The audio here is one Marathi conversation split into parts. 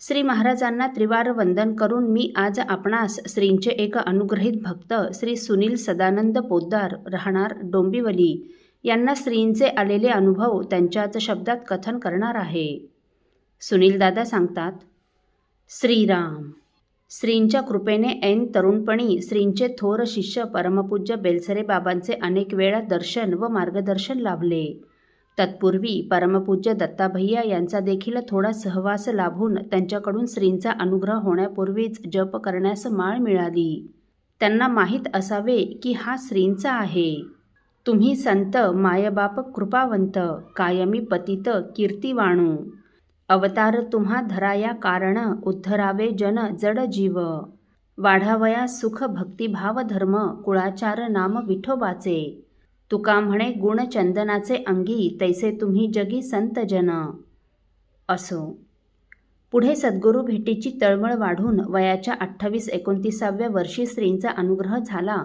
श्री महाराजांना त्रिवार वंदन करून मी आज आपणास श्रींचे एक अनुग्रहित भक्त श्री सुनील सदानंद पोद्दार राहणार डोंबिवली. यांना श्रींचे आलेले अनुभव त्यांच्याच शब्दात कथन करणार आहे. सुनील दादा सांगतात श्रीराम श्रींच्या कृपेने ऐन तरुणपणी श्रींचे थोर शिष्य परमपूज्य बेलसरे बाबांचे अनेक वेळा दर्शन व मार्गदर्शन लाभले. तत्पूर्वी परमपूज्य दत्ताभैया यांचा देखील थोडा सहवास लाभून त्यांच्याकडून श्रींचा अनुग्रह होण्यापूर्वीच जप करण्यास माळ मिळाली. त्यांना माहीत असावे की हा श्रींचा आहे. तुम्ही संत मायबाप कृपावंत कायमी पतित कीर्तिवाणू. अवतार तुम्हा धराया कारण उद्धरावे जन जड जीव. वाढावया सुख भक्तिभाव धर्म कुळाचार नाम विठोबाचे. तुका म्हणे गुण चंदनाचे अंगी तैसे तुम्ही जगी संत जन असो. पुढे सद्गुरू भेटीची तळमळ वाढून वयाच्या अठ्ठावीस एकोणतीसाव्या वर्षी श्रींचा अनुग्रह झाला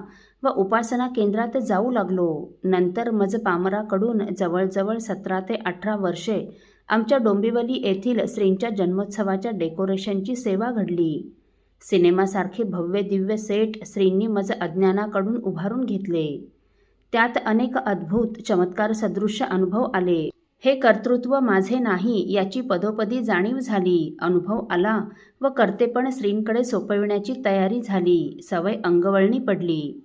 व उपासना केंद्रात जाऊ लागलो. नंतर मज पामराकडून जवळजवळ सतरा ते अठरा वर्षे आमच्या डोंबिवली येथील स्त्रींच्या जन्मोत्सवाच्या डेकोरेशनची सेवा घडली. सिनेमासारखे भव्य दिव्य सेट श्रींनी मज अज्ञानाकडून उभारून घेतले. त्यात अनेक अद्भुत चमत्कार सदृश अनुभव आले. हे कर्तृत्व माझे नाही याची पदोपदी जाणीव झाली. अनुभव आला व कर्तेपण श्रींकडे सोपविण्याची तयारी झाली. सवय अंगवळणी पडली.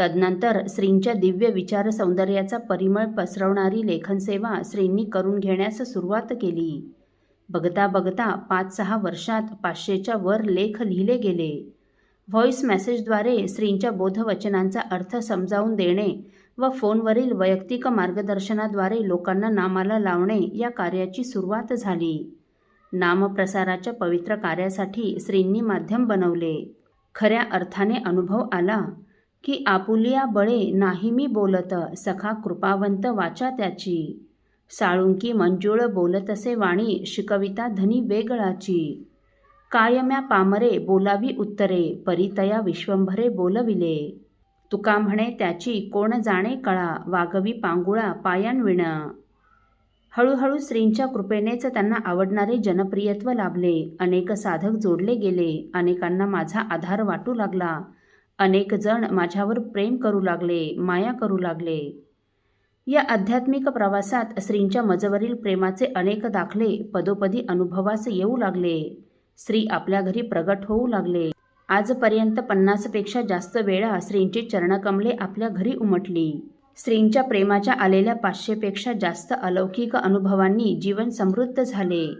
तदनंतर श्रींच्या दिव्य विचार सौंदर्याचा परिमळ पसरवणारी लेखनसेवा श्रींनी करून घेण्यास सुरुवात केली. बघता बघता पाच सहा वर्षात पाचशेच्या वर लेख लिहिले गेले. व्हॉइस मेसेजद्वारे श्रींच्या बोधवचनांचा अर्थ समजावून देणे व फोनवरील वैयक्तिक मार्गदर्शनाद्वारे लोकांना नामाला लावणे या कार्याची सुरुवात झाली. नामप्रसाराच्या पवित्र कार्यासाठी श्रींनी माध्यम बनवले. खऱ्या अर्थाने अनुभव आला की आपुलिया बळे नाही मी बोलत सखा कृपावंत वाचा त्याची. साळुंकी मंजुळ बोलतसे वाणी शिकविता धनी वेगळाची. कायम्या पामरे बोलावी उत्तरे परितया विश्वंभरे बोलविले. तुका म्हणे त्याची कोण जाणे कळा वागवी पांगुळा पायांविण हळूहळू श्रींच्या कृपेनेच त्यांना आवडणारे जनप्रियत्व लाभले. अनेक साधक जोडले गेले. अनेकांना माझा आधार वाटू लागला. अनेक जण माझ्यावर प्रेम करू लागले माया करू लागले. या आध्यात्मिक प्रवासात श्रींच्या मजवरील प्रेमाचे अनेक दाखले पदोपदी अनुभवास येऊ लागले. श्री आपल्या घरी प्रगट होऊ लागले. आजपर्यंत पन्नासपेक्षा जास्त वेळा श्रींची चरणकमले आपल्या घरी उमटली. श्रींच्या प्रेमाच्या आलेल्या पाचशेपेक्षा जास्त अलौकिक अनुभवांनी जीवन समृद्ध झाले.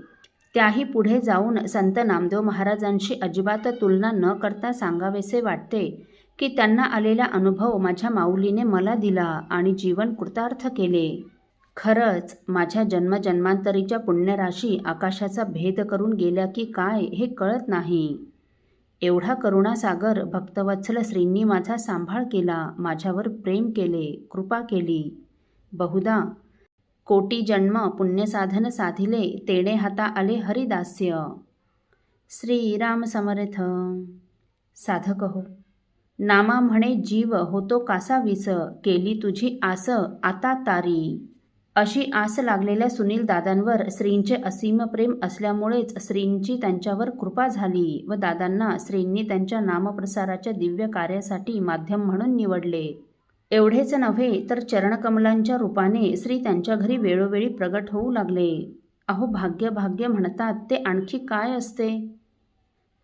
त्याही पुढे जाऊन संत नामदेव महाराजांशी अजिबात तुलना न करता सांगावेसे वाटते की त्यांना आलेला अनुभव माझ्या माऊलीने मला दिला आणि जीवन कृतार्थ केले. खरंच माझ्या जन्मजन्मांतरीच्या पुण्यराशी आकाशाचा भेद करून गेल्या की काय हे कळत नाही. एवढा करुणासागर भक्तवत्सल श्रींनी माझा सांभाळ केला माझ्यावर प्रेम केले कृपा केली. बहुधा कोटी जन्म पुण्यसाधन साधिले तेणे हाता आले हरिदास्य. श्रीराम समर्थ. साधक हो. नामा म्हणे जीव होतो कासा विस केली तुझी आस आता तारी. अशी आस लागलेल्या सुनील दादांवर श्रींचे असीम प्रेम असल्यामुळेच श्रींची त्यांच्यावर कृपा झाली व दादांना श्रींनी त्यांच्या नामप्रसाराच्या दिव्य कार्यासाठी माध्यम म्हणून निवडले. एवढेच नव्हे तर चरणकमलांच्या रूपाने श्री त्यांच्या घरी वेळोवेळी प्रगट होऊ लागले. अहो भाग्य भाग्य म्हणतात ते आणखी काय असते?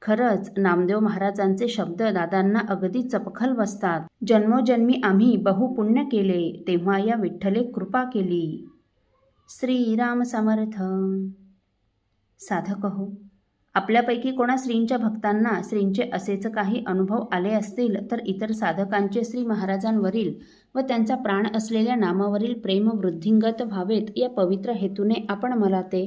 खरंच नामदेव महाराजांचे शब्द दादांना अगदी चपखल बसतात. जन्मोजन्मी आम्ही बहुपुण्य केले तेव्हा या विठ्ठले कृपा केली. श्रीराम समर्थ. साधक हो आपल्यापैकी कोणा श्रींच्या भक्तांना श्रींचे असेच काही अनुभव आले असतील तर इतर साधकांचे श्री महाराजांवरील व त्यांचा प्राण असलेल्या नामावरील प्रेम वृद्धिंगत व्हावेत या पवित्र हेतूने आपण मला ते